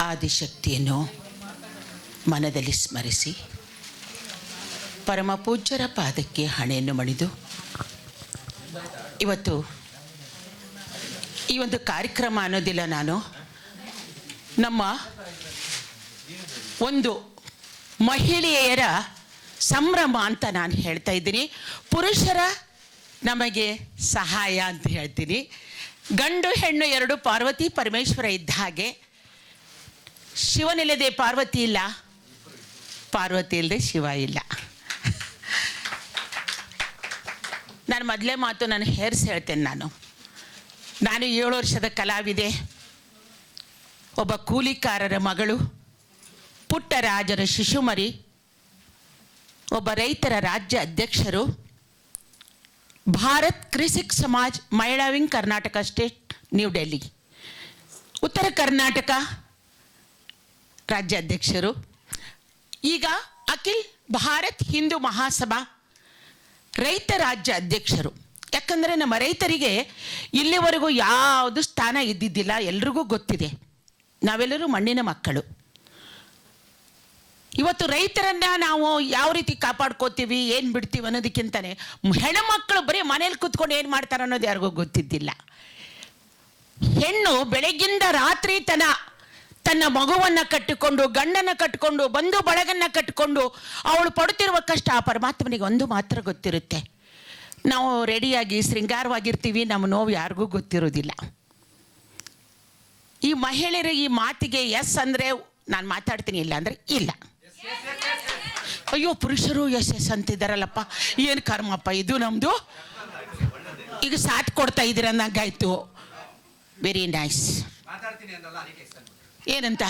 ಆದಿಶಕ್ತಿಯನ್ನು ಮನದಲ್ಲಿ ಸ್ಮರಿಸಿ ಪರಮ ಪೂಜ್ಯರ ಪಾದಕ್ಕೆ ಹಣೆಯನ್ನು ಮಣಿದು ಇವತ್ತು ಈ ಒಂದು ಕಾರ್ಯಕ್ರಮ ಅನ್ನೋದಿಲ್ಲ ನಾನು. ನಮ್ಮ ಒಂದು ಮಹಿಳೆಯರ ಸಂಭ್ರಮ ಅಂತ ನಾನು ಹೇಳ್ತಾ ಇದ್ದೀನಿ. ಪುರುಷರ ನಮಗೆ ಸಹಾಯ ಅಂತ ಹೇಳ್ತೀನಿ. ಗಂಡು ಹೆಣ್ಣು ಎರಡು ಪಾರ್ವತಿ ಪರಮೇಶ್ವರ ಇದ್ದ ಹಾಗೆ ಶಿವನಿಲ್ಲದೆ ಪಾರ್ವತಿ ಇಲ್ಲ. ಪಾರ್ವತಿ ಇಲ್ಲದೆ ಶಿವ ಇಲ್ಲ. ನಾನು ಮೊದಲೇ ಮಾತು ನಾನು ಹೇರ್ಸ್ ಹೇಳ್ತೇನೆ ನಾನು. ನಾನು ಏಳು ವರ್ಷದ ಕಲಾವಿದೆ. ಒಬ್ಬ ಕೂಲಿಕಾರರ ಮಗಳು, ಪುಟ್ಟ ರಾಜರ ಶಿಶುಮರಿ, ಒಬ್ಬ ರೈತರ ರಾಜ್ಯ ಅಧ್ಯಕ್ಷರು, Bharat Krishik Samaj Mahila wing Karnataka state, new Delhi. Uttara Karnataka ರಾಜ್ಯಾಧ್ಯಕ್ಷರು ಈಗ ಅಖಿಲ್ ಭಾರತ್ ಹಿಂದೂ ಮಹಾಸಭಾ ರೈತ ರಾಜ್ಯ ಅಧ್ಯಕ್ಷರು. ಯಾಕಂದರೆ ನಮ್ಮ ರೈತರಿಗೆ ಇಲ್ಲಿವರೆಗೂ ಯಾವುದು ಸ್ಥಾನ ಇದ್ದಿದ್ದಿಲ್ಲ, ಎಲ್ರಿಗೂ ಗೊತ್ತಿದೆ. ನಾವೆಲ್ಲರೂ ಮಣ್ಣಿನ ಮಕ್ಕಳು. ಇವತ್ತು ರೈತರನ್ನ ನಾವು ಯಾವ ರೀತಿ ಕಾಪಾಡ್ಕೋತೀವಿ, ಏನು ಬಿಡ್ತೀವಿ ಅನ್ನೋದಕ್ಕಿಂತಲೇ ಮಕ್ಕಳು ಬರೀ ಮನೇಲಿ ಕೂತ್ಕೊಂಡು ಏನು ಮಾಡ್ತಾರೆ ಅನ್ನೋದು ಯಾರಿಗೂ ಗೊತ್ತಿದ್ದಿಲ್ಲ. ಹೆಣ್ಣು ಬೆಳಗ್ಗಿಂದ ರಾತ್ರಿ ತನ ತನ್ನ ಮಗುವನ್ನ ಕಟ್ಟಿಕೊಂಡು, ಗಂಡನ ಕಟ್ಟಿಕೊಂಡು, ಬಂಧು ಬಳಗನ್ನ ಕಟ್ಟಿಕೊಂಡು ಅವಳು ಪಡುತ್ತಿರುವ ಕಷ್ಟ ಆ ಪರಮಾತ್ಮನಿಗೆ ಒಂದು ಮಾತ್ರ ಗೊತ್ತಿರುತ್ತೆ. ನಾವು ರೆಡಿಯಾಗಿ, ಶೃಂಗಾರವಾಗಿರ್ತೀವಿ, ನಮ್ಮ ನೋವು ಯಾರಿಗೂ ಗೊತ್ತಿರೋದಿಲ್ಲ ಈ ಮಹಿಳೆಯರ ಈ ಮಾತಿಗೆ ಎಸ್ ಅಂದರೆ ನಾನು ಮಾತಾಡ್ತೀನಿ, ಇಲ್ಲ ಅಂದ್ರೆ ಇಲ್ಲ. ಅಯ್ಯೋ, ಪುರುಷರು ಎಸ್ ಎಸ್ ಅಂತಿದ್ದಾರಲ್ಲಪ್ಪ. ಏನು ಕರ್ಮಪ್ಪ ಇದು ನಮ್ಮದು ಈಗ ಸಾಥ್ ಕೊಡ್ತಾ ಇದ್ದೀರ, ನಂಗಾಯ್ತು. ವೆರಿ ನೈಸ್ ಏನಂತ?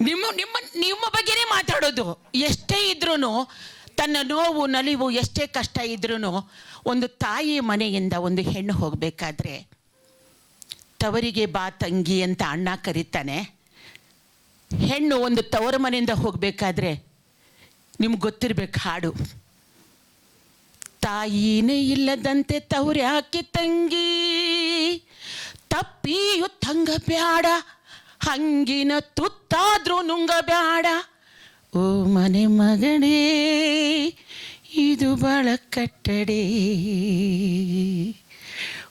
ನಿಮ್ಮ ನಿಮ್ಮ ನಿಮ್ಮ ಬಗ್ಗೆನೇ ಮಾತಾಡೋದು. ಎಷ್ಟೇ ಇದ್ರೂ ತನ್ನ ನೋವು, ನಲಿವು ಎಷ್ಟೇ ಕಷ್ಟ ಇದ್ರೂ ಒಂದು ತಾಯಿ ಮನೆಯಿಂದ ಒಂದು ಹೆಣ್ಣು ಹೋಗಬೇಕಾದ್ರೆ, ತವರಿಗೆ ಬಾ ತಂಗಿ ಅಂತ ಅಣ್ಣ ಕರೀತಾನೆ. ಹೆಣ್ಣು ಒಂದು ತವರ ಮನೆಯಿಂದ ಹೋಗಬೇಕಾದ್ರೆ, ನಿಮ್ಗೆ ಗೊತ್ತಿರ್ಬೇಕು ಹಾಡು. ತಾಯಿನೇ ಇಲ್ಲದಂತೆ ತವರ್ಯಾಕೆ ತಂಗಿ? ತಪ್ಪಿಯು ತಂಗ ಬ್ಯಾಡ. ಹಂಗಿನ ತುತ್ತಾದ್ರೂ ನುಂಗ ಬ್ಯಾಡ ಓ ಮನೆ ಮಗಳೇ, ಇದು ಬಾಳ ಕಟ್ಟಡೆ.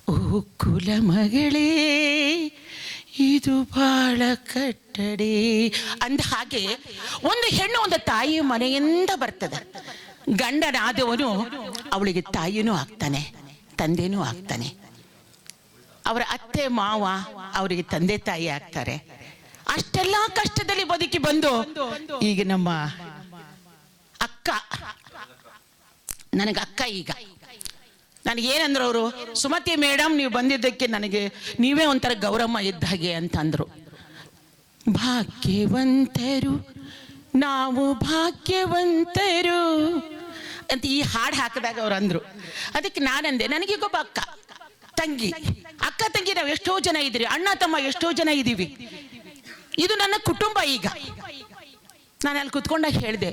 ಓ ಕುಲ ಮಗಳೇ, ಇದು ಬಾಳ ಕಟ್ಟಡಿ. ಅಂದ ಹಾಗೆ ಒಂದು ಹೆಣ್ಣು ಒಂದು ತಾಯಿ ಮನೆಯಿಂದ ಬರ್ತದೆ. ಗಂಡನಾದವನು ಅವಳಿಗೆ ತಾಯಿನೂ ಆಗ್ತಾನೆ, ತಂದೆನೂ ಆಗ್ತಾನೆ. ಅವರ ಅತ್ತೆ, ಮಾವ ಅವರಿಗೆ ತಂದೆ ತಾಯಿ ಆಗ್ತಾರೆ. ಅಷ್ಟೆಲ್ಲ ಕಷ್ಟದಲ್ಲಿ ಬದುಕಿ ಬಂದು ಈಗ ನಮ್ಮ ಅಕ್ಕ, ನನಗೆ ಅಕ್ಕ ಈಗ. ನನಗೇನಂದ್ರು ಅವರು, ಸುಮತಿ ಮೇಡಮ್ ನೀವು ಬಂದಿದ್ದಕ್ಕೆ ನನಗೆ ನೀವೇ ಒಂಥರ ಗೌರಮ್ಮ ಇದ್ದ ಹಾಗೆ ಅಂತಂದ್ರು ಭಾಗ್ಯವಂತರು, ನಾವು ಭಾಗ್ಯವಂತರು ಅಂತ ಈ ಹಾಡು ಹಾಕಿದಾಗ ಅವ್ರು ಅಂದ್ರು. ಅದಕ್ಕೆ ನಾನಂದೆ ನನಗೀಗೊಬ್ಬ ಅಕ್ಕ, ತಂಗಿ. ಅಕ್ಕ, ತಂಗಿ, ನಾವು ಎಷ್ಟೋ ಜನ ಇದ್ದೀರಿ, ಅಣ್ಣ, ತಮ್ಮ ಎಷ್ಟೋ ಜನ ಇದ್ದೀವಿ. ಇದು ನನ್ನ ಕುಟುಂಬ ಈಗ. ನಾನು ಅಲ್ಲಿ ಕುತ್ಕೊಂಡಾಗ ಹೇಳಿದೆ,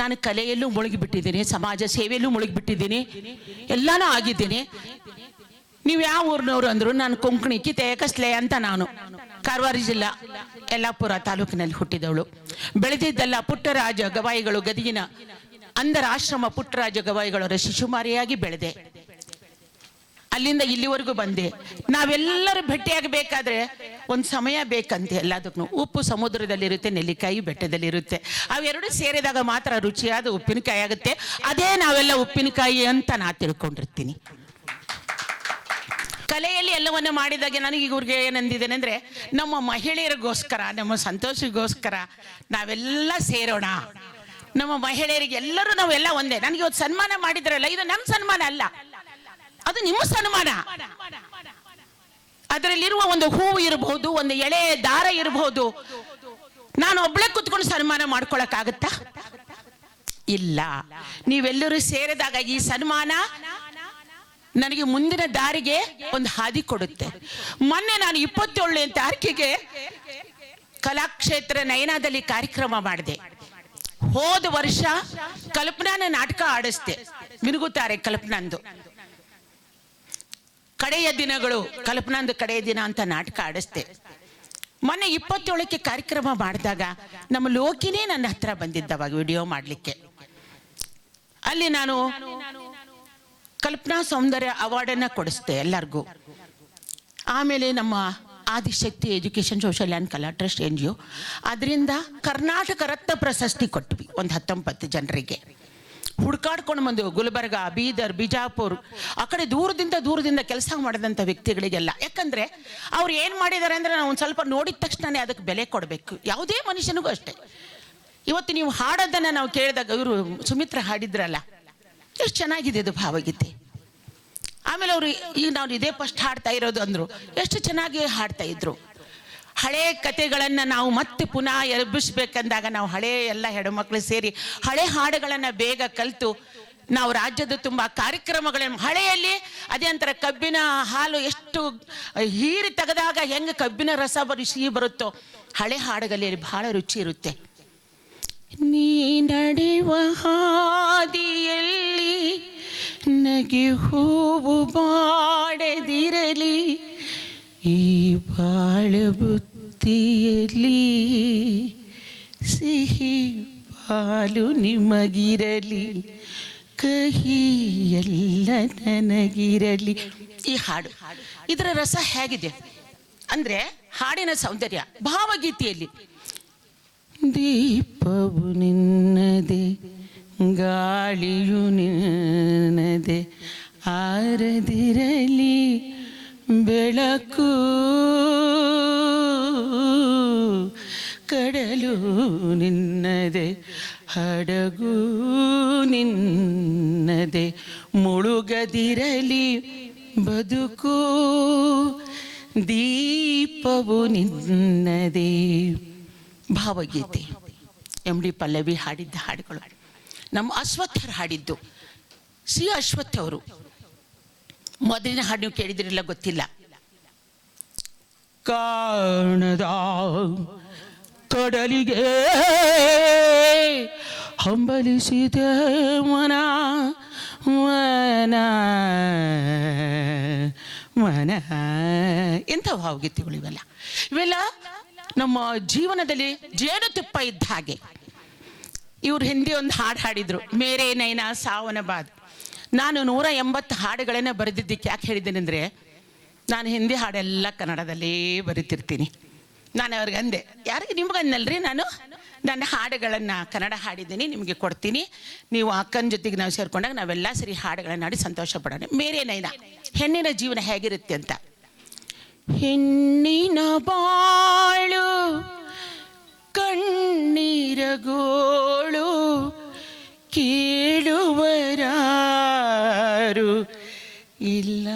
ನಾನು ಕಲೆಯಲ್ಲೂ ಮುಳುಗಿಬಿಟ್ಟಿದ್ದೀನಿ, ಸಮಾಜ ಸೇವೆಯಲ್ಲೂ ಮುಳುಗಿಬಿಟ್ಟಿದ್ದೀನಿ, ಎಲ್ಲಾನು ಆಗಿದ್ದೀನಿ. ನೀವು ಯಾವ ಊರಿನವರು ಅಂದ್ರು ನಾನು ಕೊಂಕಣಿ ಕಿತೆಕಸ್ಲೆ ಅಂತ ನಾನು. ಕಾರವಾರ ಜಿಲ್ಲಾ, ಯಲ್ಲಾಪುರ ತಾಲೂಕಿನಲ್ಲಿ ಹುಟ್ಟಿದವಳು. ಬೆಳೆದಿದ್ದೆಲ್ಲ ಪುಟ್ಟರಾಜ ಗವಾಯಿಗಳು ಗದಗಿನ ಅಂದರ ಆಶ್ರಮ ಪುಟ್ಟರಾಜ ಗವಾಯಿಗಳವರ ಶಿಶುಮಾರಿಯಾಗಿ ಬೆಳೆದೆ. ಅಲ್ಲಿಂದ ಇಲ್ಲಿವರೆಗೂ ಬಂದೆ. ನಾವೆಲ್ಲರೂ ಭೇಟಿಯಾಗಬೇಕಾದ್ರೆ ಒಂದು ಸಮಯ ಬೇಕಂತೆ ಎಲ್ಲದಕ್ಕೂ. ಉಪ್ಪು ಸಮುದ್ರದಲ್ಲಿರುತ್ತೆ, ನೆಲ್ಲಿಕಾಯಿ ಬೆಟ್ಟದಲ್ಲಿರುತ್ತೆ. ಅವೆರಡು ಸೇರಿದಾಗ ಮಾತ್ರ ರುಚಿಯಾದ ಉಪ್ಪಿನಕಾಯಿ ಆಗುತ್ತೆ. ಅದೇ ನಾವೆಲ್ಲ ಉಪ್ಪಿನಕಾಯಿ ಅಂತ ನಾ ತಿಳ್ಕೊಂಡಿರ್ತೀನಿ. ಕಲೆಯಲ್ಲಿ ಎಲ್ಲವನ್ನ ಮಾಡಿದಾಗ ನನಗೆ ಇವ್ರಿಗೆ ಏನಂದಿದ್ದೇನೆ ಅಂದರೆ, ನಮ್ಮ ಮಹಿಳೆಯರಿಗೋಸ್ಕರ, ನಮ್ಮ ಸಂತೋಷಿಗೋಸ್ಕರ ನಾವೆಲ್ಲ ಸೇರೋಣ. ನಮ್ಮ ಮಹಿಳೆಯರಿಗೆ ಎಲ್ಲರೂ ನಾವೆಲ್ಲ ಒಂದೇ. ನನಗೆ ಇವತ್ತು ಸನ್ಮಾನ ಮಾಡಿದ್ರಲ್ಲ, ಇದು ನಮ್ಮ ಸನ್ಮಾನ ಅಲ್ಲ. ಅದು ನಿಮ್ಮ ಸನ್ಮಾನ. ಅದರಲ್ಲಿರುವ ಒಂದು ಹೂವು ಇರಬಹುದು, ಒಂದು ಎಳೆ ದಾರ ಇರಬಹುದು. ನಾನು ಒಬ್ಳೆ ಕುತ್ಕೊಂಡು ಸನ್ಮಾನ ಮಾಡ್ಕೊಳಕ್ಕಾಗತ್ತಾ? ಇಲ್ಲ. ನೀವೆಲ್ಲರೂ ಸೇರಿದಾಗ ಈ ಸನ್ಮಾನ ನನಗೆ ಮುಂದಿನ ದಾರಿಗೆ ಒಂದು ಹಾದಿ ಕೊಡುತ್ತೆ. ಮೊನ್ನೆ ನಾನು ಇಪ್ಪತ್ತೇಳನೇ ತಾರೀಕಿಗೆ ಕಲಾಕ್ಷೇತ್ರ ನಯನದಲ್ಲಿ ಕಾರ್ಯಕ್ರಮ ಮಾಡಿದೆ. ಹೋದ ವರ್ಷ ಕಲ್ಪನಾನ ನಾಟಕ ಆಡಿಸ್ದೆ. ಮಿನುಗುತ್ತಾರೆ ಕಲ್ಪನಂದು. ಕಡೆಯ ದಿನಗಳು, ಕಲ್ಪನಾಂದು ಕಡೆಯ ದಿನ ಅಂತ ನಾಟಕ ಆಡಿಸ್ದೆ. ಮೊನ್ನೆ ಇಪ್ಪತ್ತೇಳಕ್ಕೆ ಕಾರ್ಯಕ್ರಮ ಮಾಡಿದಾಗ ನಮ್ಮ ಲೋಕಿನೇ ನನ್ನ ಹತ್ರ ಬಂದಿದ್ದವಾಗ ವಿಡಿಯೋ ಮಾಡಲಿಕ್ಕೆ. ಅಲ್ಲಿ ನಾನು ಕಲ್ಪನಾ ಸೌಂದರ್ಯ ಅವಾರ್ಡನ್ನು ಕೊಡಿಸ್ದೆ ಎಲ್ಲರಿಗೂ. ಆಮೇಲೆ ನಮ್ಮ Adishakti education social and Kala trust N G O. ಅದರಿಂದ ಕರ್ನಾಟಕ ರತ್ನ ಪ್ರಶಸ್ತಿ ಕೊಟ್ವಿ ಒಂದು ಹತ್ತೊಂಬತ್ತು ಜನರಿಗೆ. ಹುಡ್ಕಾಡ್ಕೊಂಡು ಬಂದೆವು. ಗುಲ್ಬರ್ಗ, ಬೀದರ್, ಬಿಜಾಪುರ್. ಆ ಕಡೆ ದೂರದಿಂದ ದೂರದಿಂದ ಕೆಲಸ ಮಾಡಿದಂಥ ವ್ಯಕ್ತಿಗಳಿಗೆಲ್ಲ. ಯಾಕಂದರೆ ಅವ್ರು ಏನು ಮಾಡಿದ್ದಾರೆ ಅಂದರೆ ನಾವು ಒಂದು ಸ್ವಲ್ಪ ನೋಡಿದ ತಕ್ಷಣನೇ ಅದಕ್ಕೆ ಬೆಲೆ ಕೊಡಬೇಕು. ಯಾವುದೇ ಮನುಷ್ಯನಿಗೂ ಅಷ್ಟೇ. ಇವತ್ತು ನೀವು ಹಾಡೋದನ್ನು ನಾವು ಕೇಳಿದಾಗ ಇವರು ಸುಮಿತ್ರ ಹಾಡಿದ್ರಲ್ಲ. ಎಷ್ಟು ಚೆನ್ನಾಗಿದೆ ಇದು ಭಾವಗೀತೆ. ಆಮೇಲೆ ಅವರು ಈಗ ನಾವು ಇದೇ ಫಸ್ಟ್ ಹಾಡ್ತಾ ಇರೋದು ಅಂದರು. ಎಷ್ಟು ಚೆನ್ನಾಗಿ ಹಾಡ್ತಾ ಇದ್ರು. ಹಳೆ ಕತೆಗಳನ್ನು ನಾವು ಮತ್ತೆ ಪುನಃ ಎಬ್ಬಿಸ್ಬೇಕಂದಾಗ ನಾವು ಹಳೆ ಎಲ್ಲ ಹೆಣ್ಮಕ್ಳು ಸೇರಿ ಹಳೆ ಹಾಡುಗಳನ್ನು ಬೇಗ ಕಲಿತು ನಾವು ರಾಜ್ಯದ ತುಂಬ ಕಾರ್ಯಕ್ರಮಗಳನ್ನು ಹಳೆಯಲ್ಲಿ ಅದೇ ಅಂತರ ಕಬ್ಬಿನ ಹಾಲು ಎಷ್ಟು ಹೀರಿ ತೆಗೆದಾಗ ಹೆಂಗೆ ಕಬ್ಬಿನ ರಸ ಬರಿಸಿ ಬರುತ್ತೋ ಹಳೆ ಹಾಡುಗಳಲ್ಲಿ ಬಹಳ ರುಚಿ ಇರುತ್ತೆ. ನೀ ನಡೆಯುವ ಹಾದಿಯಲ್ಲಿ ನಗೆ ಹೂವು ಬಾಡದಿರಲಿ, ಈ ಬಾಳ ಬುತ್ತಿಯಲ್ಲಿ ಸಿಹಿ ಪಾಲು ನಿಮಗಿರಲಿ, ಕಹಿ ಎಲ್ಲ ನನಗಿರಲಿ ಈ ಹಾಡು, ಇದರ ರಸ ಹೇಗಿದೆ? ಅಂದ್ರೆ ಹಾಡಿನ ಸೌಂದರ್ಯ, ಭಾವಗೀತೆಯಲ್ಲಿ. ದೀಪವು ನಿನ್ನದೆ, ಗಾಳಿಯು ನಿನ್ನದೆ, ಆರದಿರಲಿ ಬೆಳಕು. ಕಡಲು ನಿನ್ನದೆ, ಹಡಗು ನಿನ್ನದೆ, ಮುಳುಗದಿರಲಿ ಬದುಕು, ದೀಪವು ನಿನ್ನದೆ. ಭಾವಗೀತೆ, ಎಂ ಡಿ ಪಲ್ಲವಿ ಹಾಡಿದ್ದ ಹಾಡುಗಳು. ನಮ್ಮ ಅಶ್ವತ್ಥರು ಹಾಡಿದ್ದು. ಸಿ ಅಶ್ವಥ್ ಅವರು. ಮೊದಲಿನ ಹಾಡು ನೀವು ಕೇಳಿದಿರಲ್ಲ ಗೊತ್ತಿಲ್ಲ. ಕಾಣದ ಕಡಲಿಗೆ ಹಂಬಲಿಸಿದೆ ಮನ ಮನ ಮನ. ಎಂಥ ಭಾವಗೀತೆಗಳು ಇವೆಲ್ಲ? ಇವೆಲ್ಲ ನಮ್ಮ ಜೀವನದಲ್ಲಿ ಜೇನುತುಪ್ಪ ಇದ್ದ ಹಾಗೆ. ಇವ್ರು ಹಿಂದೆ ಒಂದು ಹಾಡು ಹಾಡಿದ್ರು, ಮೇರೆ ನೈನ ಸಾವನ ಬಾದ್. ನಾನು ನೂರ ಎಂಬತ್ತು ಹಾಡುಗಳನ್ನ ಬರೆದಿದ್ದಕ್ಕೆ ಯಾಕೆ ಹೇಳಿದ್ದೇನೆಂದ್ರೆ, ನಾನು ಹಿಂದಿ ಹಾಡೆಲ್ಲ ಕನ್ನಡದಲ್ಲೇ ಬರೀತಿರ್ತೀನಿ. ನಾನು ಅವ್ರಿಗೆ ಅಂದೆ, ಯಾರಿಗೆ ನಿಮ್ಗೆ ಅನ್ನಲ್ರಿ ನಾನು? ನನ್ನ ಹಾಡುಗಳನ್ನು ಕನ್ನಡ ಹಾಡಿದ್ದೀನಿ, ನಿಮಗೆ ಕೊಡ್ತೀನಿ. ನೀವು ಅಕ್ಕನ ಜೊತೆಗೆ ನಾವು ಸೇರ್ಕೊಂಡಾಗ ನಾವೆಲ್ಲ ಸರಿ ಹಾಡುಗಳನ್ನು ಹಾಡಿ ಸಂತೋಷ ಪಡೋಣ ಮೇರೆ ನೈನ, ಹೆಣ್ಣಿನ ಜೀವನ ಹೇಗಿರುತ್ತೆ ಅಂತ? ಹೆಣ್ಣಿನ ಬಾಳು ಕಣ್ಣೀರಗೋಳು ಕೇಳುವರಾರು ಇಲ್ಲ.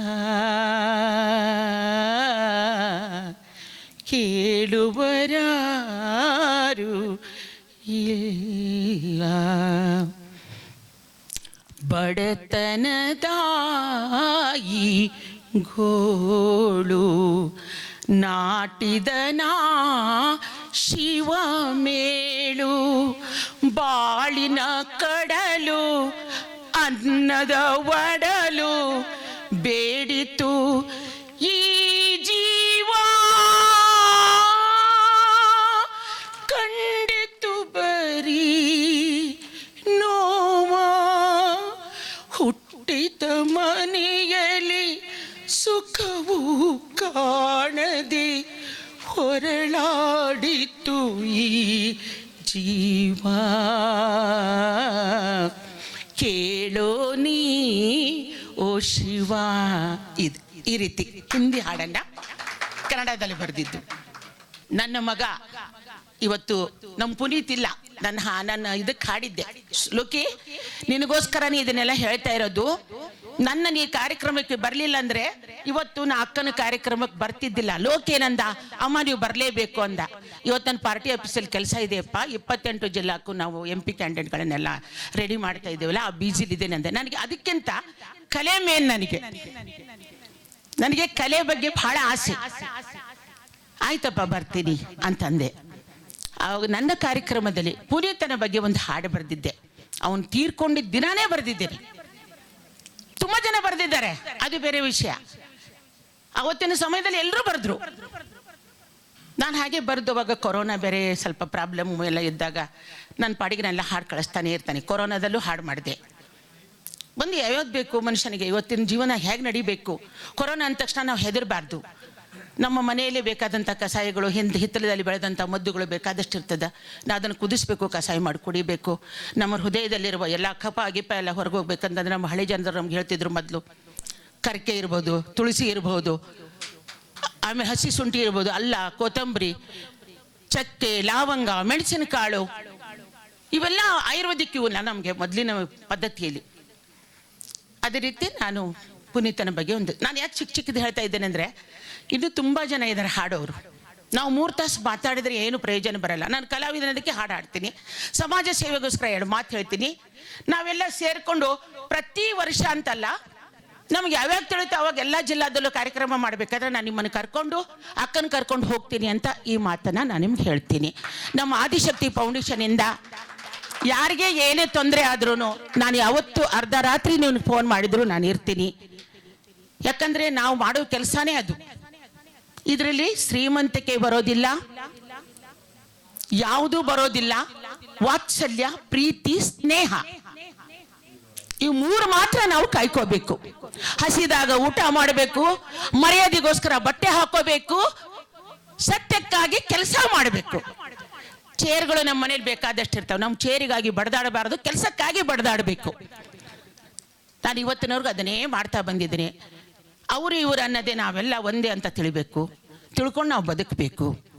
ಕೇಳುವರಾರು ಇಲ್ಲ. ಬಡತನದಾಯಿ ಗೋಳು ನಾಟಿದನಾ ಶಿವ ಮೇಳು ಬಾಳಿನ ಕಡಲು ಅನ್ನದ ಒಡಲು ಬೇಡಿತು ಹುಟ್ಟಿದ ಮನೆಯಲ್ಲಿ ಸುಖವು ಕಾಣದೆ ಹೊರಳಾಡಿತು ಈ ಜೀವ. ಕೇಳೋ ನೀ, ಓ ಶಿವ. ಇದು ಈ ರೀತಿ ಹಿಂದಿ ಹಾಡನ್ನ ಕನ್ನಡದಲ್ಲಿ ಬರೆದಿದ್ದು. ನನ್ನ ಮಗ ಇವತ್ತು ನಮ್ಮ ಪುನೀತ್ ಇಲ್ಲ. ನನ್ನ ಹಾ- ನನ್ನ ಇದಕ್ಕೆ ಹಾಡಿದ್ದೆ. ಲೋಕಿ ನಿನಗೋಸ್ಕರನೇ ಇದನ್ನೆಲ್ಲ ಹೇಳ್ತಾ ಇರೋದು. ನನ್ನ ನೀ ಕಾರ್ಯಕ್ರಮಕ್ಕೆ ಬರಲಿಲ್ಲ ಅಂದ್ರೆ ಇವತ್ತು ನಾ ಅಕ್ಕನ ಕಾರ್ಯಕ್ರಮಕ್ಕೆ ಬರ್ತಿದ್ದಿಲ್ಲ. ಲೋಕೇನಂದ ಅಮ್ಮ, ನೀವು ಬರಲೇಬೇಕು ಅಂದ. ಇವತ್ತು ನನ್ನ ಪಾರ್ಟಿ ಆಫೀಸಲ್ಲಿ ಕೆಲಸ ಇದೆಯಪ್ಪ. ಇಪ್ಪತ್ತೆಂಟು ಜಿಲ್ಲಾಕ್ಕೂ ನಾವು ಎಂ ಪಿ ಕ್ಯಾಂಡಿಡೇಟ್ಗಳನ್ನೆಲ್ಲ ರೆಡಿ ಮಾಡ್ತಾ ಇದ್ದೇವಲ್ಲ, ಆ ಬೀಜಿಲಿದ್ದೇನೆ ಅಂದೆ. ನನಗೆ ಅದಕ್ಕಿಂತ ಕಲೆ ಮೇನ್ ನನಗೆ. ನನಗೆ ಕಲೆ ಬಗ್ಗೆ ಬಹಳ ಆಸೆ. ಆಯ್ತಪ್ಪ, ಬರ್ತೀನಿ ಅಂತಂದೆ. ಆವಾಗ ನನ್ನ ಕಾರ್ಯಕ್ರಮದಲ್ಲಿ ಪುನೀತನ ಬಗ್ಗೆ ಒಂದು ಹಾಡು ಬರೆದಿದ್ದೆ. ಅವನು ತೀರ್ಕೊಂಡಿದ್ದ ದಿನಾನೇ ಬರೆದಿದ್ದೇನೆ. ತುಂಬಾ ಜನ ಬರೆದಿದ್ದಾರೆ. ಅದು ಬೇರೆ ವಿಷಯ. ಅವತ್ತಿನ ಸಮಯದಲ್ಲಿ ಎಲ್ಲರೂ ಬರೆದ್ರು. ನಾನು ಹಾಗೆ ಬರೆದವಾಗ ಕೊರೋನಾ ಬೇರೆ ಸ್ವಲ್ಪ ಪ್ರಾಬ್ಲಮ್ ಎಲ್ಲ ಇದ್ದಾಗ ನನ್ನ ಪಾಡಿಗೆ ನಾನೆಲ್ಲ ಹಾಡು ಕಳಿಸ್ತಾನೆ ಇರ್ತಾನೆ. ಕೊರೋನಾದಲ್ಲೂ ಹಾಡು ಮಾಡಿದೆ. ಬಂದು ಯಾವ್ಯಾವ್ದು ಬೇಕು ಮನುಷ್ಯನಿಗೆ? ಇವತ್ತಿನ ಜೀವನ ಹೇಗೆ ನಡಿಬೇಕು? ಕೊರೋನಾ ಅಂದ ತಕ್ಷಣ ನಾವು ಹೆದರಬಾರ್ದು. ನಮ್ಮ ಮನೆಯಲ್ಲೇ ಬೇಕಾದಂಥ ಕಷಾಯಗಳು, ಹಿಂದೆ ಹಿತ್ತಲದಲ್ಲಿ ಬೆಳೆದಂಥ ಮದ್ದುಗಳು ಬೇಕಾದಷ್ಟು ಇರ್ತದೆ ನಾವು ಅದನ್ನು ಕುದಿಸ್ಬೇಕು, ಕಷಾಯ ಮಾಡಿ ಕುಡಿಬೇಕು. ನಮ್ಮ ಹೃದಯದಲ್ಲಿರುವ ಎಲ್ಲ ಕಫ ಗಿಪ ಎಲ್ಲ ಹೊರಗೆ ಹೋಗ್ಬೇಕಂತಂದ್ರೆ ನಮ್ಮ ಹಳೆ ಜನರು ನಮ್ಗೆ ಹೇಳ್ತಿದ್ರು ಮೊದಲು. ಕರ್ಕೆ ಇರ್ಬೋದು, ತುಳಸಿ ಇರ್ಬೋದು, ಆಮೇಲೆ ಹಸಿ ಶುಂಠಿ ಇರ್ಬೋದು, ಅಲ್ಲ, ಕೊತ್ತಂಬರಿ, ಚಕ್ಕೆ, ಲವಂಗ, ಮೆಣಸಿನಕಾಳು. ಇವೆಲ್ಲ ಆಯುರ್ವೇದಿಕ್ ಇವಲ್ಲ ನಮಗೆ ಮೊದಲಿನ ಪದ್ಧತಿಯಲ್ಲಿ. ಅದೇ ರೀತಿ ನಾನು ಪುನೀತನ ಬಗ್ಗೆ ಒಂದು, ನಾನು ಯಾಕೆ ಚಿಕ್ಕ ಚಿಕ್ಕದು ಹೇಳ್ತಾ ಇದ್ದೇನೆ ಅಂದರೆ ಇದು ತುಂಬ ಜನ ಇದ್ದಾರೆ ಹಾಡೋರು. ನಾವು ಮೂರು ತಾಸು ಮಾತಾಡಿದರೆ ಏನು ಪ್ರಯೋಜನ ಬರಲ್ಲ. ನಾನು ಕಲಾವಿದನದಕ್ಕೆ ಹಾಡು ಹಾಡ್ತೀನಿ. ಸಮಾಜ ಸೇವೆಗೋಸ್ಕರ ಎರಡು ಮಾತು ಹೇಳ್ತೀನಿ. ನಾವೆಲ್ಲ ಸೇರಿಕೊಂಡು ಪ್ರತಿ ವರ್ಷ ಅಂತಲ್ಲ, ನಮ್ಗೆ ಯಾವ್ಯಾವ ತಿಳಿಯುತ್ತೋ ಅವಾಗ ಎಲ್ಲ ಜಿಲ್ಲಾದಲ್ಲೂ ಕಾರ್ಯಕ್ರಮ ಮಾಡಬೇಕಾದ್ರೆ ನಾನು ನಿಮ್ಮನ್ನು ಕರ್ಕೊಂಡು, ಅಕ್ಕನ ಕರ್ಕೊಂಡು ಹೋಗ್ತೀನಿ ಅಂತ ಈ ಮಾತನ್ನು ನಾನು ನಿಮ್ಗೆ ಹೇಳ್ತೀನಿ. ನಮ್ಮ ಆದಿಶಕ್ತಿ ಫೌಂಡೇಶನಿಂದ ಯಾರಿಗೆ ಏನೇ ತೊಂದರೆ ಆದ್ರೂ ನಾನು ಯಾವತ್ತು ಅರ್ಧ ರಾತ್ರಿ ನೀವು ಫೋನ್ ಮಾಡಿದ್ರು ನಾನು ಇರ್ತೀನಿ. ಯಾಕಂದ್ರೆ ನಾವು ಮಾಡೋ ಕೆಲಸನೇ ಅದು. ಇದರಲ್ಲಿ ಶ್ರೀಮಂತಿಕೆ ಬರೋದಿಲ್ಲ, ಯಾವುದೂ ಬರೋದಿಲ್ಲ, ವಾತ್ಸಲ್ಯ, ಪ್ರೀತಿ, ಸ್ನೇಹ. ಈ ಮೂರು ಮಾತ್ರ ನಾವು ಕಾಯ್ಕೋಬೇಕು. ಹಸಿದಾಗ ಊಟ ಮಾಡಬೇಕು, ಮರ್ಯಾದೆಗೋಸ್ಕರ ಬಟ್ಟೆ ಹಾಕೋಬೇಕು, ಸತ್ಯಕ್ಕಾಗಿ ಕೆಲಸ ಮಾಡಬೇಕು. ಚೇರ್ಗಳು ನಮ್ಮ ಮನೇಲಿ ಬೇಕಾದಷ್ಟು ಇರ್ತಾವೆ. ನಮ್ಮ ಚೇರಿಗಾಗಿ ಬಡದಾಡಬಾರದು, ಕೆಲಸಕ್ಕಾಗಿ ಬಡದಾಡಬೇಕು. ನಾನು ಇವತ್ತಿನವ್ರಿಗೂ ಅದನ್ನೇ ಮಾಡ್ತಾ ಬಂದಿದ್ದೀನಿ. ಅವರು ಇವರು ಅನ್ನೋದೇ ನಾವೆಲ್ಲ ಒಂದೇ ಅಂತ ತಿಳಿಬೇಕು. ತಿಳ್ಕೊಂಡು ನಾವು ಬದುಕಬೇಕು.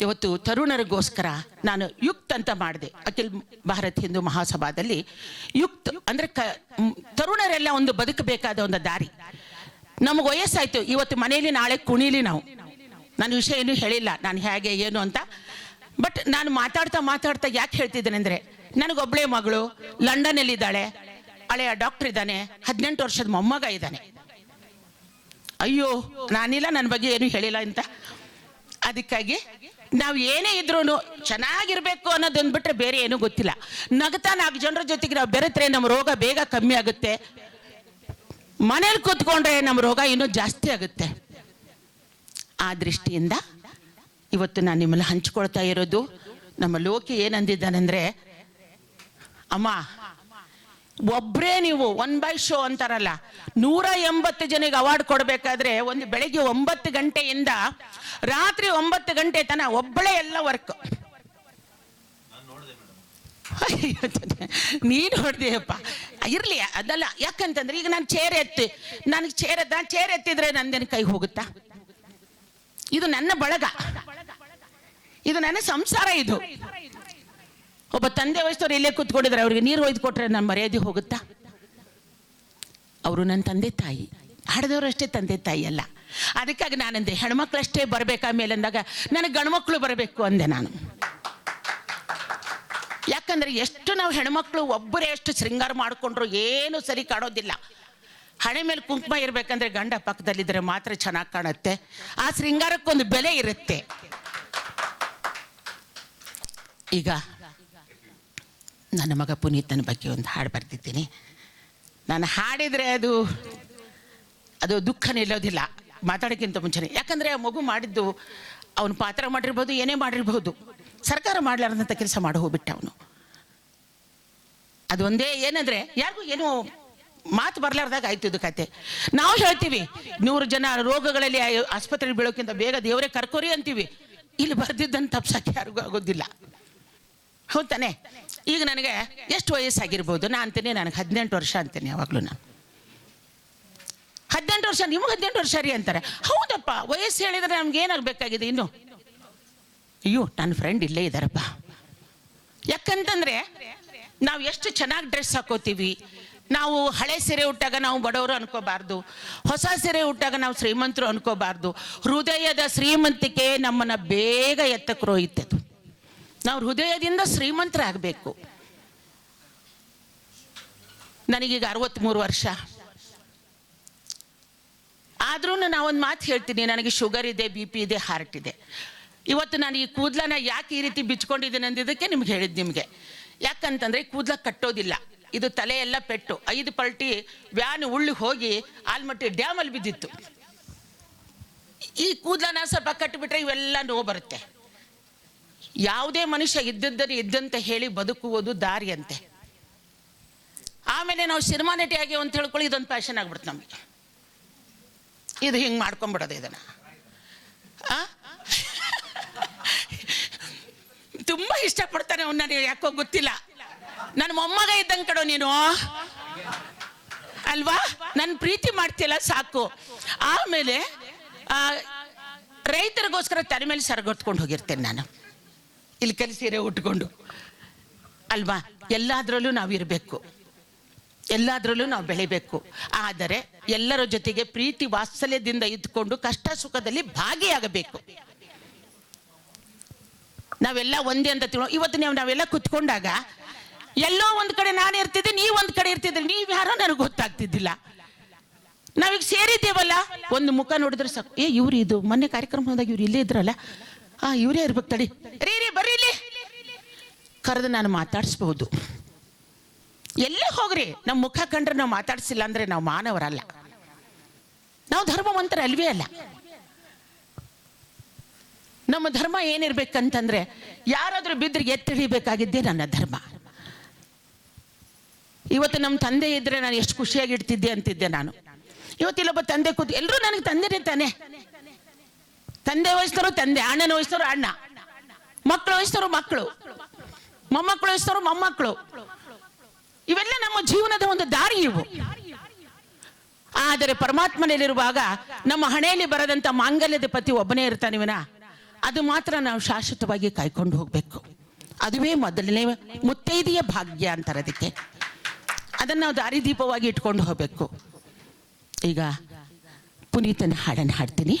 ಇವತ್ತು ತರುಣರಿಗೋಸ್ಕರ ನಾನು ಯುಕ್ತ್ ಅಂತ ಮಾಡಿದೆ. ಅಖಿಲ್ ಭಾರತ್ ಹಿಂದೂ ಮಹಾಸಭಾದಲ್ಲಿ ಯುಕ್ತ್ ಅಂದರೆ ಕ ತರುಣರೆಲ್ಲ ಒಂದು ಬದುಕಬೇಕಾದ ಒಂದು ದಾರಿ. ನಮಗೆ ವಯಸ್ಸಾಯಿತು. ಇವತ್ತು ಮನೆಯಲ್ಲಿ ನಾಳೆ ಕುಣಿಲಿ ನಾವು. ನಾನು ವಿಷಯ ಏನು ಹೇಳಿಲ್ಲ. ನಾನು ಹೇಗೆ, ಏನು ಅಂತ. ಬಟ್ ನಾನು ಮಾತಾಡ್ತಾ ಮಾತಾಡ್ತಾ ಯಾಕೆ ಹೇಳ್ತಿದ್ದೇನೆ ಅಂದರೆ ನನಗೊಬ್ಬಳೇ ಮಗಳು ಲಂಡನಲ್ಲಿದ್ದಾಳೆ. ಹಳೆಯ ಡಾಕ್ಟರ್ ಇದ್ದಾನೆ. ಹದಿನೆಂಟು ವರ್ಷದ ಮೊಮ್ಮಗ ಇದ್ದಾನೆ. ಅಯ್ಯೋ, ನಾನಿಲ್ಲ ನನ್ನ ಬಗ್ಗೆ ಏನು ಹೇಳಿಲ್ಲ ಅಂತ. ಅದಕ್ಕಾಗಿ ನಾವು ಏನೇ ಇದ್ರೂ ಚೆನ್ನಾಗಿರ್ಬೇಕು ಅನ್ನೋದೊಂದು ಬಿಟ್ರೆ ಬೇರೆ ಏನೂ ಗೊತ್ತಿಲ್ಲ. ನಗ್ತಾ ನಾಲ್ಕು ಜನರ ಜೊತೆಗೆ ನಾವು ಬೆರೆತ್ರೆ ನಮ್ಮ ರೋಗ ಬೇಗ ಕಮ್ಮಿ ಆಗುತ್ತೆ. ಮನೇಲಿ ಕೂತ್ಕೊಂಡ್ರೆ ನಮ್ಮ ರೋಗ ಇನ್ನೂ ಜಾಸ್ತಿ ಆಗುತ್ತೆ. ಆ ದೃಷ್ಟಿಯಿಂದ ಇವತ್ತು ನಾನು ನಿಮ್ಮಲ್ಲಿ ಹಂಚ್ಕೊಳ್ತಾ ಇರೋದು, ನಮ್ಮ ಲೋಕಿ ಏನಂದಿದ್ದಾನೆಂದ್ರೆ, ಅಮ್ಮ ಒಬ್ಬರೇ ನೀವು ಒನ್ ಬೈ ಶೋ ಅಂತಾರಲ್ಲ. ನೂರ ಎಂಬತ್ತು ಜನಕ್ಕೆ ಅವಾರ್ಡ್ ಕೊಡಬೇಕಾದ್ರೆ ಒಂದು ಬೆಳಗ್ಗೆ ಒಂಬತ್ತು ಗಂಟೆಯಿಂದ ರಾತ್ರಿ ಒಂಬತ್ತು ಗಂಟೆ ತನ ಒಬ್ಬಳೇ ಎಲ್ಲ ವರ್ಕ್ ನೀನು ಹೊಡೆದೆಯಪ್ಪ ಇರ್ಲಿ, ಅದಲ್ಲ, ಯಾಕಂತಂದ್ರೆ ಈಗ ನಾನು ಚೇರ್ ಎತ್ತಿ ನನಗೆ ಚೇರ್ ಎತ್ತ ಚೇರ್ ಎತ್ತಿದ್ರೆ ನಂದೇನು ಕೈ ಹೋಗುತ್ತಾ? ಇದು ನನ್ನ ಬಳಗ. ಇದು ನನ್ನ ಸಂಸಾರ ಇದು. ಒಬ್ಬ ತಂದೆ ವಯಸ್ಸವ್ರು ಇಲ್ಲೇ ಕೂತ್ಕೊಂಡಿದ್ರೆ ಅವ್ರಿಗೆ ನೀರು ಒಯ್ದು ಕೊಟ್ರೆ ನನ್ನ ಮರ್ಯಾದೆ ಹೋಗುತ್ತಾ? ಅವರು ನನ್ನ ತಂದೆ ತಾಯಿ. ಹಾಡಿದವರು ಅಷ್ಟೇ ತಂದೆ ತಾಯಿ ಅಲ್ಲ. ಅದಕ್ಕಾಗಿ ನಾನಂದೆ, ಹೆಣ್ಮಕ್ಳಷ್ಟೇ ಬರಬೇಕಾ ಮೇಲೆ ಅಂದಾಗ ನನಗೆ ಗಂಡ್ಮಕ್ಳು ಬರಬೇಕು ಅಂದೆ ನಾನು. ಯಾಕಂದ್ರೆ ಎಷ್ಟು ನಾವು ಹೆಣ್ಮಕ್ಳು ಒಬ್ಬರೇ ಎಷ್ಟು ಶೃಂಗಾರ ಮಾಡಿಕೊಂಡ್ರು ಏನು ಸರಿ ಕಾಣೋದಿಲ್ಲ. ಹಣೆ ಮೇಲೆ ಕುಂಕುಮ ಇರಬೇಕಂದ್ರೆ ಗಂಡ ಪಕ್ಕದಲ್ಲಿದ್ದರೆ ಮಾತ್ರ ಚೆನ್ನಾಗಿ ಕಾಣುತ್ತೆ. ಆ ಶೃಂಗಾರಕ್ಕೊಂದು ಬೆಲೆ ಇರುತ್ತೆ. ಈಗ ನನ್ನ ಮಗ ಪುನೀತನ ಬಗ್ಗೆ ಒಂದು ಹಾಡು ಬರ್ತಿದ್ದೀನಿ ನಾನು ಹಾಡಿದರೆ ಅದು ಅದು ದುಃಖ ನಿಲ್ಲೋದಿಲ್ಲ ಮಾತಾಡೋಕ್ಕಿಂತ ಮುಂಚೆನೆ. ಯಾಕಂದರೆ ಆ ಮಗು ಮಾಡಿದ್ದು ಅವನು ಪಾತ್ರ ಮಾಡಿರ್ಬೋದು, ಏನೇ ಮಾಡಿರ್ಬೋದು. ಸರ್ಕಾರ ಮಾಡಲಾರ್ದಂಥ ಕೆಲಸ ಮಾಡಿ ಹೋಗ್ಬಿಟ್ಟ ಅವನು. ಅದು ಏನಂದ್ರೆ, ಯಾರಿಗೂ ಏನೋ ಮಾತು ಬರಲಾರ್ದಾಗ ಆಯ್ತು ಇದು ಕತೆ. ನಾವು ಹೇಳ್ತೀವಿ, ನೂರು ಜನ ರೋಗಗಳಲ್ಲಿ ಆಸ್ಪತ್ರೆಗೆ ಬೀಳೋಕ್ಕಿಂತ ಬೇಗ ದೇವರೇ ಕರ್ಕೋರಿ ಅಂತೀವಿ. ಇಲ್ಲಿ ಬರೆದಿದ್ದನ್ನು ತಪ್ಸಕ್ಕೆ ಯಾರಿಗೂ ಆಗೋದಿಲ್ಲ. ಹೌದು ಈಗ ನನಗೆ ಎಷ್ಟು ವಯಸ್ಸಾಗಿರ್ಬೋದು? ನಾ ಅಂತೀನಿ, ನನಗೆ ಹದಿನೆಂಟು ವರ್ಷ ಅಂತೀನಿ ಯಾವಾಗಲೂ ನಾನು. ಹದಿನೆಂಟು ವರ್ಷ, ನಿಮ್ಗೆ ಹದಿನೆಂಟು ವರ್ಷ ರೀ ಅಂತಾರೆ. ಹೌದಪ್ಪ, ವಯಸ್ಸು ಹೇಳಿದರೆ ನಮ್ಗೆ ಏನಾಗಬೇಕಾಗಿದೆ ಇನ್ನು? ಅಯ್ಯೋ, ನನ್ನ ಫ್ರೆಂಡ್ ಇಲ್ಲೇ ಇದ್ದಾರಪ್ಪ ಯಾಕಂತಂದರೆ, ನಾವು ಎಷ್ಟು ಚೆನ್ನಾಗಿ ಡ್ರೆಸ್ ಹಾಕೋತೀವಿ. ನಾವು ಹಳೆ ಸೀರೆ ಉಟ್ಟಾಗ ನಾವು ಬಡವರು ಅನ್ಕೋಬಾರ್ದು. ಹೊಸ ಸೀರೆ ಉಟ್ಟಾಗ ನಾವು ಶ್ರೀಮಂತರು ಅನ್ಕೋಬಾರ್ದು. ಹೃದಯದ ಶ್ರೀಮಂತಿಕೆ ನಮ್ಮನ್ನು ಬೇಗ ಎತ್ತಕ್ಕೆ ರೋಯ್ತದು ನಾವು ಹೃದಯದಿಂದ ಶ್ರೀಮಂತರಾಗಬೇಕು. ನನಗೀಗ ಅರವತ್ತ್ಮೂರು ವರ್ಷ. ಆದ್ರೂ ನಾವೊಂದು ಮಾತು ಹೇಳ್ತೀನಿ, ನನಗೆ ಶುಗರ್ ಇದೆ, ಬಿ ಪಿ ಇದೆ, ಹಾರ್ಟ್ ಇದೆ. ಇವತ್ತು ನಾನು ಈ ಕೂದಲನ್ನ ಯಾಕೆ ಈ ರೀತಿ ಬಿಚ್ಕೊಂಡಿದ್ದೀನಿ ಅಂದಿದ್ದಕ್ಕೆ ನಿಮ್ಗೆ ಹೇಳಿದ್ದು ನಿಮಗೆ. ಯಾಕಂತಂದ್ರೆ ಕೂದಲ ಕಟ್ಟೋದಿಲ್ಲ. ಇದು ತಲೆ ಎಲ್ಲ ಪೆಟ್ಟು. ಐದು ಪಲ್ಟಿ ವ್ಯಾನ್ ಉಳ್ಳಿ ಹೋಗಿ ಆಲ್ಮಟ್ಟಿ ಡ್ಯಾಮಲ್ಲಿ ಬಿದ್ದಿತ್ತು. ಈ ಕೂದಲನ್ನ ಸ್ವಲ್ಪ ಕಟ್ಟಿಬಿಟ್ರೆ ಇವೆಲ್ಲ ನೋವು ಬರುತ್ತೆ. ಯಾವುದೇ ಮನುಷ್ಯ ಇದ್ದಿದ್ದರೆ ಇದ್ದಂತೆ ಹೇಳಿ ಬದುಕುವುದು ದಾರಿಯಂತೆ. ಆಮೇಲೆ ನಾವು ಸಿನಿಮಾ ನಟಿ ಆಗಿ ಅಂತ ಹೇಳ್ಕೊಳ್ಳಿ ಇದೊಂದು ಪ್ಯಾಷನ್ ಆಗ್ಬಿಡ್ತು ನಮಗೆ. ಇದು ಹಿಂಗೆ ಮಾಡ್ಕೊಂಬಿಡೋದು ಇದನ್ನು. ತುಂಬ ಇಷ್ಟಪಡ್ತಾನೆ ಅವ್ನ ನನಗೆ ಯಾಕೋ ಗೊತ್ತಿಲ್ಲ. ನನ್ನ ಮೊಮ್ಮಗ ಇದ್ದಂಗೆ ಕಡೋ ನೀನು. ಅಲ್ವಾ? ನನ್ನ ಪ್ರೀತಿ ಮಾಡ್ತಿಲ್ಲ ಸಾಕು. ಆಮೇಲೆ ರೈತರಿಗೋಸ್ಕರ ತಲೆ ಮೇಲೆ ಸರಗೊತ್ಕೊಂಡು ಹೋಗಿರ್ತೇನೆ ನಾನು. ಇಲ್ಲಿ ಸೀರೆ ಉಟ್ಕೊಂಡು. ಅಲ್ವಾ? ಎಲ್ಲಾದ್ರಲ್ಲೂ ನಾವು ಇರಬೇಕು. ಎಲ್ಲಾದ್ರಲ್ಲೂ ನಾವು ಬೆಳಿಬೇಕು. ಆದರೆ ಎಲ್ಲರ ಜೊತೆಗೆ ಪ್ರೀತಿ ವಾತ್ಸಲ್ಯದಿಂದ ಇದ್ಕೊಂಡು ಕಷ್ಟ ಸುಖದಲ್ಲಿ ಭಾಗಿಯಾಗಬೇಕು. ನಾವೆಲ್ಲ ಒಂದೇ ಅಂತ ತಿಳೋ ಇವತ್ತು ನೀವು ನಾವೆಲ್ಲ ಕುತ್ಕೊಂಡಾಗ ಎಲ್ಲೋ ಒಂದ್ ಕಡೆ ನಾನು ಇರ್ತಿದ್ದೆ, ನೀವು ಒಂದ್ ಕಡೆ ಇರ್ತಿದ್ರೆ, ನೀವ್ ಯಾರೋ ನನಗೆ ಗೊತ್ತಾಗ್ತಿದ್ದಿಲ್ಲ. ನಾವೀಗ ಸೇರಿದ್ದೇವಲ್ಲ, ಒಂದು ಮುಖ ನೋಡಿದ್ರೆ ಸಾಕು. ಏ, ಇವ್ರು ಇದು ಮೊನ್ನೆ ಕಾರ್ಯಕ್ರಮ ಹೋದಾಗ ಇವ್ರು ಇಲ್ಲೇ ಇದ್ರಲ್ಲ? ಹಾ ಇವರೇ ಇರ್ಬೇಕು ತಡಿ. ಇಲ್ಲಿ ಕರೆದು ನಾನು ಮಾತಾಡಿಸ್ಬಹುದು ಎಲ್ಲೇ ಹೋಗ್ರಿ ನಮ್ಮ ಮುಖ ಕಂಡ್ರೆ ನಾವು ಮಾತಾಡ್ಸಿಲ್ಲ ಅಂದ್ರೆ ನಾವು ಮಾನವರಲ್ಲ. ನಾವು ಧರ್ಮವಂತರ ಅಲ್ವೇ ಅಲ್ಲ. ನಮ್ಮ ಧರ್ಮ ಏನಿರ್ಬೇಕಂತಂದ್ರೆ, ಯಾರಾದ್ರೂ ಬಿದ್ದರೆ ಎತ್ತಿಳಿಬೇಕಾಗಿದ್ದೇ ನನ್ನ ಧರ್ಮ. ಇವತ್ತು ನಮ್ಮ ತಂದೆ ಇದ್ರೆ ನಾನು ಎಷ್ಟು ಖುಷಿಯಾಗಿ ಇಡ್ತಿದ್ದೆ ಅಂತಿದ್ದೆ ನಾನು. ಇವತ್ತು ಇಲ್ಲೊಬ್ಬ ತಂದೆ ಕೂತು ಎಲ್ಲರೂ ನನಗೆ ತಂದೆನೇ ತಾನೆ. ತಂದೆ ವಹಿಸ್ತಾರೋ ತಂದೆ, ಅಣ್ಣನ ವಹಿಸ್ತಾರೋ ಅಣ್ಣ. ಮಕ್ಕಳು ವಯಸ್ಸರು ಮಕ್ಕಳು? ಮೊಮ್ಮಕ್ಕಳು ವಯಸ್ಸರು ಮೊಮ್ಮಕ್ಕಳು? ಇವೆಲ್ಲ ನಮ್ಮ ಜೀವನದ ಒಂದು ದಾರಿ ಇವು. ಆದರೆ ಪರಮಾತ್ಮನಲ್ಲಿರುವಾಗ ನಮ್ಮ ಹಣೆಯಲ್ಲಿ ಬರದಂತ ಮಾಂಗಲ್ಯದ ಪತಿ ಒಬ್ಬನೇ ಇರ್ತಾನೆ ಇವನ. ಅದು ಮಾತ್ರ ನಾವು ಶಾಶ್ವತವಾಗಿ ಕಾಯ್ಕೊಂಡು ಹೋಗ್ಬೇಕು. ಅದುವೇ ಮೊದಲನೇ ಮುತ್ತೈದೆಯ ಭಾಗ್ಯ ಅಂತಾರೆ ಅದಕ್ಕೆ. ಅದನ್ನು ನಾವು ದಾರಿದೀಪವಾಗಿ ಇಟ್ಕೊಂಡು ಹೋಗ್ಬೇಕು. ಈಗ ಪುನೀತನ ಹಾಡನ್ನು ಹಾಡ್ತೀನಿ.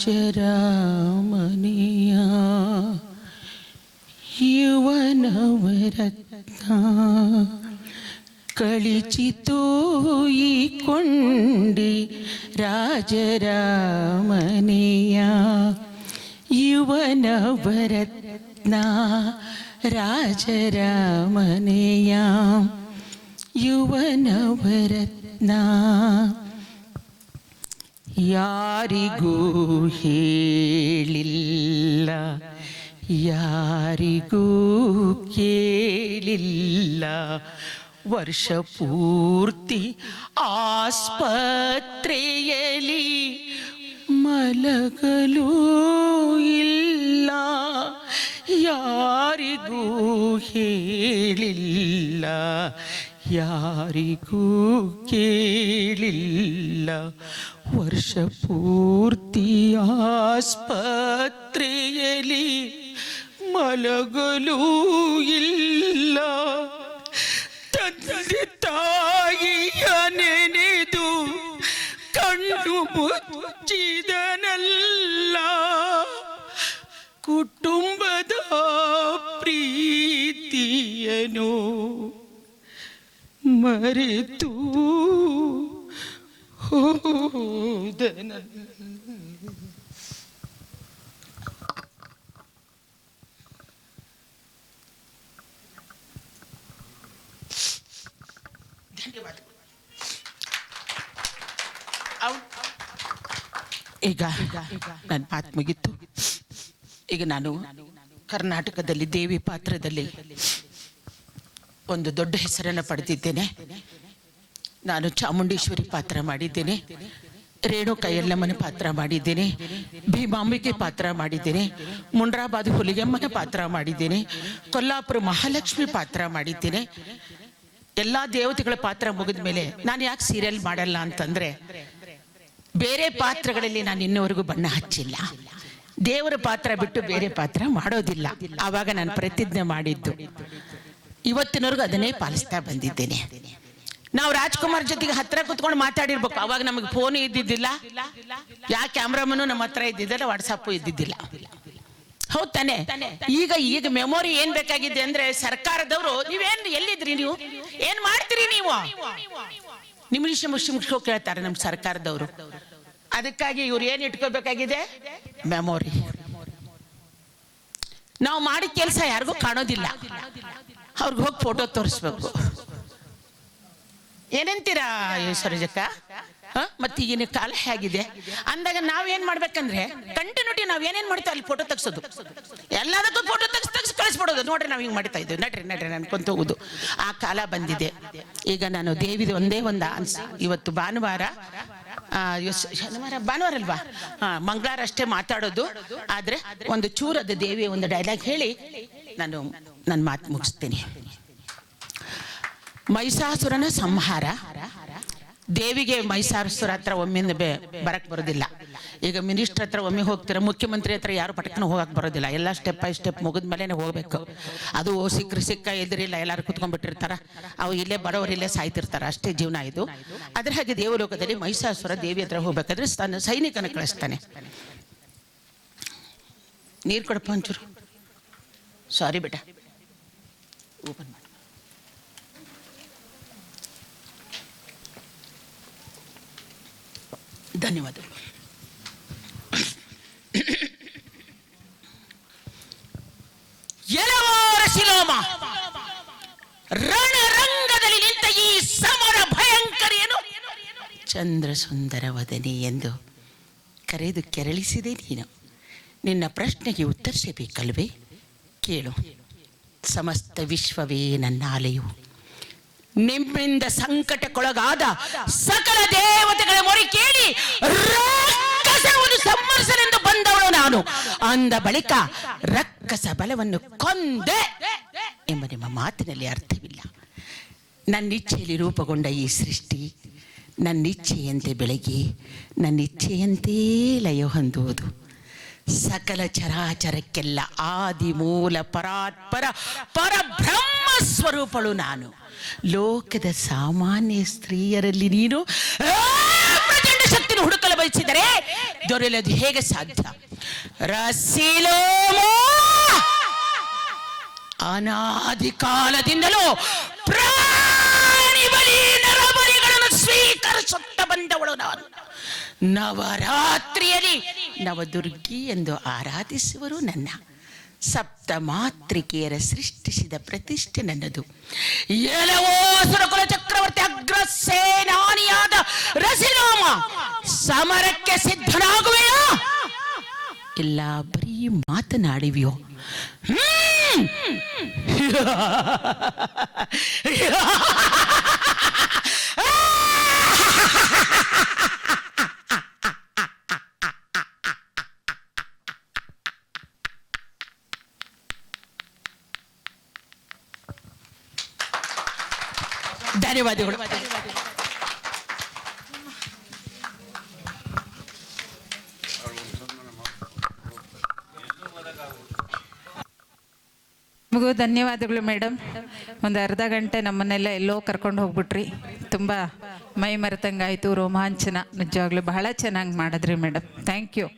രാജരാമനിയ യുവനവരത്ന. കളിച്ചിത്തൂയിക്കൊണ്ടി രാജരാമനിയ. യുവനവരത്ന. രാജരാമനിയ. യുവനവരത്ന. ಯಾರಿಗೂ ಹೇಳಿಲ್ಲ ಯಾರಿಗೂ ಕೇಳಿಲ್ಲ. ವರ್ಷ ಪೂರ್ತಿ ಆಸ್ಪತ್ರೆಯಲ್ಲಿ ಮಲಗಲು ಇಲ್ಲ ಯಾರಿಗೂ ಹೇಳಿಲ್ಲ ಯಾರಿಗೂ ಕೇಳಿಲ್ಲ. ವರ್ಷ ಪೂರ್ತಿ ಆಸ್ಪತ್ರೆಯಲ್ಲಿ ಮಲಗಲು ಇಲ್ಲ ತಂದೆ ತಾಯಿಯ ನೆನೆದು ಕಣ್ಣು ಮುಚ್ಚಿದನಲ್ಲ ಕುಟುಂಬದ ಪ್ರೀತಿಯನು ಮರೆತು ಹೋದನ ಧನ್ಯವಾದಗಳು ಅವ್- ಈಗ ನನ್ನ ಮಾತು ಮುಗೀತು. ಈಗ ನಾನು ಕರ್ನಾಟಕದಲ್ಲಿ ದೇವಿ ಪಾತ್ರದಲ್ಲಿ ಒಂದು ದೊಡ್ಡ ಹೆಸರನ್ನು ಪಡೆದಿದ್ದೇನೆ. ನಾನು ಚಾಮುಂಡೇಶ್ವರಿ ಪಾತ್ರ ಮಾಡಿದ್ದೇನೆ. ರೇಣು ಕೈಯಲ್ಲಮ್ಮನ ಪಾತ್ರ ಮಾಡಿದ್ದೇನೆ. ಭೀಮಾಂಬಿಕೆ ಪಾತ್ರ ಮಾಡಿದ್ದೇನೆ. ಮುಂಡ್ರಾಬಾದ್ ಹುಲಿಗೆಮ್ಮನ ಪಾತ್ರ ಮಾಡಿದ್ದೇನೆ. ಕೊಲ್ಲಾಪುರ ಮಹಾಲಕ್ಷ್ಮಿ ಪಾತ್ರ ಮಾಡಿದ್ದೇನೆ. ಎಲ್ಲ ದೇವತೆಗಳ ಪಾತ್ರ ಮುಗಿದ ಮೇಲೆ ನಾನು ಯಾಕೆ ಸೀರಿಯಲ್ ಮಾಡಲ್ಲ ಅಂತಂದ್ರೆ, ಬೇರೆ ಪಾತ್ರಗಳಲ್ಲಿ ನಾನು ಇನ್ನುವರೆಗೂ ಬಣ್ಣ ಹಚ್ಚಿಲ್ಲ. ದೇವರ ಪಾತ್ರ ಬಿಟ್ಟು ಬೇರೆ ಪಾತ್ರ ಮಾಡೋದಿಲ್ಲ. ಆವಾಗ ನಾನು ಪ್ರತಿಜ್ಞೆ ಮಾಡಿದ್ದು, ಇವತ್ತಿನವರೆಗೂ ಅದನ್ನೇ ಪಾಲಿಸ್ತಾ ಬಂದಿದ್ದೇನೆ. ನಾವು ರಾಜ್ಕುಮಾರ್ ಜೊತೆಗೆ ಹತ್ರ ಕುತ್ಕೊಂಡು ಮಾತಾಡಿರ್ಬೇಕು. ಅವಾಗ ನಮಗೆ ಫೋನ್ ಇದ್ದಿದ್ದಿಲ್ಲ. ಯಾ ಕ್ಯಾಮ್ರಾಮನು ನಮ್ಮ ಹತ್ರ ಇದ್ದಿದ್ದಿಲ್ಲ ವಾಟ್ಸಪ್ಪು ಇದ್ದಿದ್ದಿಲ್ಲ. ಹೌದ್ ತಾನೆ? ಈಗ ಈಗ ಮೆಮೊರಿ ಏನ್ ಬೇಕಾಗಿದೆ ಅಂದ್ರೆ ಸರ್ಕಾರದವರು, ನೀವೇನ್ ಎಲ್ಲಿದ್ರಿ ನೀವು? ಏನ್ ಮಾಡ್ತೀರಿ ನೀವು? ನಿಮಿಷ ಮುಷಿ ಮುಗಿಸ್ಕೊ ಕೇಳ್ತಾರೆ ನಮ್ಮ ಸರ್ಕಾರದವರು. ಅದಕ್ಕಾಗಿ ಇವ್ರು ಏನ್ ಇಟ್ಕೋಬೇಕಾಗಿದೆ? ಮೆಮೊರಿ ನಾವು ಮಾಡಿದ ಕೆಲಸ ಯಾರಿಗೂ ಕಾಣೋದಿಲ್ಲ. ಅವ್ರಿಗೆ ಹೋಗಿ ಫೋಟೋ ತೋರಿಸ್ಬೇಕು. ಏನಂತೀರಾ ಸರೋಜಕ್ಕ? ಮತ್ತೆ ಈಗಿನ ಕಾಲ ಹೇಗಿದೆ? ಅಂದಾಗ ನಾವೇನ್ ಮಾಡ್ಬೇಕಂದ್ರೆ ಕಂಟಿನ್ಯೂಟಿ ನಾವ್ ಏನೇನ್ ಮಾಡ್ತೀವಿ ಅಲ್ಲಿ ಫೋಟೋ ತೆಗ್ಸೋದು. ಎಲ್ಲದಕ್ಕೂ ಫೋಟೋ ತೆಗ್ಸ್ ತೆಗ್ಸ್ ಕಳಿಸ್ಬಿಡೋದು. ನೋಡ್ರಿ ನಾವ್ ಹಿಂಗ್ ಮಾಡ್ತಾ ಇದ್ದೀವಿ. ನಡ್ರಿ ನಡ್ರಿ ಅನ್ಕೊಂತ ಹೋಗುದು ಆ ಕಾಲ ಬಂದಿದೆ. ಈಗ ನಾನು ದೇವಿದ ಒಂದೇ ಒಂದು ಅನ್ಸ ಇವತ್ತು ಭಾನುವಾರ ಶನಿವಾರ, ಭಾನುವಾರ ಅಲ್ವಾ? ಹಾ ಅಷ್ಟೇ ಮಾತಾಡೋದು. ಆದ್ರೆ ಒಂದು ಚೂರದ ದೇವಿಯ ಒಂದು ಡೈಲಾಗ್ ಹೇಳಿ ನಾನು ನನ್ನ ಮಾತು ಮುಗಿಸ್ತೀನಿ. ಮೈಸಾಸುರನ ಸಂಹಾರ. ದೇವಿಗೆ ಮೈಸಾಸುರ ಹತ್ರ ಒಮ್ಮೆ ಬರಕ್ ಬರೋದಿಲ್ಲ. ಈಗ ಮಿನಿಸ್ಟರ್ ಹತ್ರ ಒಮ್ಮೆ ಹೋಗ್ತೀರ, ಮುಖ್ಯಮಂತ್ರಿ ಹತ್ರ ಯಾರು ಪಟಕನ ಹೋಗಕ್ ಬರೋದಿಲ್ಲ. ಎಲ್ಲ ಸ್ಟೆಪ್ ಬೈ ಸ್ಟೆಪ್ ಮುಗಿದ ಮೇಲೆ ಹೋಗ್ಬೇಕು. ಅದು ಸಿಕ್ಕ ಸಿಕ್ಕ ಎದುರಿಲ್ಲ ಎಲ್ಲರೂ ಕುತ್ಕೊಂಡ್ಬಿಟ್ಟಿರ್ತಾರ. ಅವು ಇಲ್ಲೇ ಬಡವರು ಇಲ್ಲೇ ಸಾಯ್ತಿರ್ತಾರ, ಅಷ್ಟೇ ಜೀವನ ಇದು. ಅದ್ರ ಹಾಗೆ ದೇವಲೋಕದಲ್ಲಿ ಮೈಸಾಸುರ ದೇವಿ ಹತ್ರ ಹೋಗ್ಬೇಕಾದ್ರೆ ತನ್ನ ಸೈನಿಕನ ಕಳಿಸ್ತಾನೆ. ನೀರು ಕೊಡಪ್ಪ ಒಂಚೂರು. ಸಾರಿ ಬೇಟ. ಓಪನ್ ಧನ್ಯವಾದಗಳು. ಎಲವಾರ ಶಿಲೋಮ. ರಣರಂಗದಲ್ಲಿ ನಿಂತ ಈ ಸಮರ ಭಯಂಕರ ಏನು ಚಂದ್ರ ಸುಂದರ ವದನೆ ಎಂದು ಕರೆದು ಕೆರಳಿಸಿದೆ ನೀನು. ನಿನ್ನ ಪ್ರಶ್ನೆಗೆ ಉತ್ತರಿಸಬೇಕಲ್ವೇ? ಕೇಳು. ಸಮಸ್ತ ವಿಶ್ವವೇ ನನ್ನ ಆಲೆಯು ನಿಮ್ಮಿಂದ ಸಂಕಟಕ್ಕೊಳಗಾದ ಸಕಲ ದೇವತೆಗಳ ಮೊರೆ ಕೇಳಿ ಸಂಹರಿಸಲೆಂದು ಬಂದವಳು ನಾನು. ಅಂದ ಬಳಿಕ ರಕ್ಕಸ ಬಲವನ್ನು ಕೊಂದೆ ಎಂಬ ನಿಮ್ಮ ಮಾತಿನಲ್ಲಿ ಅರ್ಥವಿಲ್ಲ. ನನ್ನ ಇಚ್ಛೆಯಲ್ಲಿ ರೂಪುಗೊಂಡ ಈ ಸೃಷ್ಟಿ ನನ್ನ ಇಚ್ಛೆಯಂತೆ ಬೆಳಗಿ ನನ್ನ ಇಚ್ಛೆಯಂತೆ ಲಯ ಹೊಂದುವುದು. ಸಕಲ ಚರಾಚರಕ್ಕೆಲ್ಲ ಆದಿ ಮೂಲ ಪರಾತ್ಪರ ಪರಬ್ರಹ್ಮ ಸ್ವರೂಪಳು ನಾನು. ಲೋಕದ ಸಾಮಾನ್ಯ ಸ್ತ್ರೀಯರಲ್ಲಿ ನೀನು ಆ, ಹುಡುಕಲು ಬಯಸಿದರೆ ದೊರೆಯಲು ಹೇಗೆ ಸಾಧ್ಯ? ರಸಿಲೋ ಅನಾದಿ ಕಾಲದಿಂದಲೂ ಪ್ರಾಣಿ ಬಲಿ ನರಬಲಿಗಳನ್ನು ಸ್ವೀಕರಿಸುತ್ತ ಬಂದವಳು ನಾನು. ನವರಾತ್ರಿಯಲ್ಲಿ ನವದುರ್ಗಿ ಎಂದು ಆರಾಧಿಸುವರು ನನ್ನ. ಸಪ್ತ ಮಾತೃಕೆಯರ ಸೃಷ್ಟಿಸಿದ ಪ್ರತಿಷ್ಠೆ ನನ್ನದು. ಎಲ್ಲವೋ ಸುರಕುಲ ಚಕ್ರವರ್ತಿ ಅಗ್ರಸೇನಾನಿಯಾದ ರಸಿನಾಮ ಸಮರಕ್ಕೆ ಸಿದ್ಧನಾಗುವೆಯೋ? ಇಲ್ಲ, ಬರೀ ಮಾತನಾಡಿವಿಯೋ? ಹ್ಮ್. ಧನ್ಯವಾದಗಳು. ನಿಮಗೂ ಧನ್ಯವಾದಗಳು ಮೇಡಮ್ ಒಂದು ಅರ್ಧ ಗಂಟೆ ನಮ್ಮನ್ನೆಲ್ಲ ಎಲ್ಲೋ ಕರ್ಕೊಂಡು ಹೋಗ್ಬಿಟ್ರಿ. ತುಂಬ ಮೈ ಮರೆತಂಗಾಯಿತು ರೋಮಾಂಚನ. ನಿಜವಾಗ್ಲೂ ಬಹಳ ಚೆನ್ನಾಗಿ ಮಾಡಿದ್ರಿ ಮೇಡಮ್ ಥ್ಯಾಂಕ್ ಯು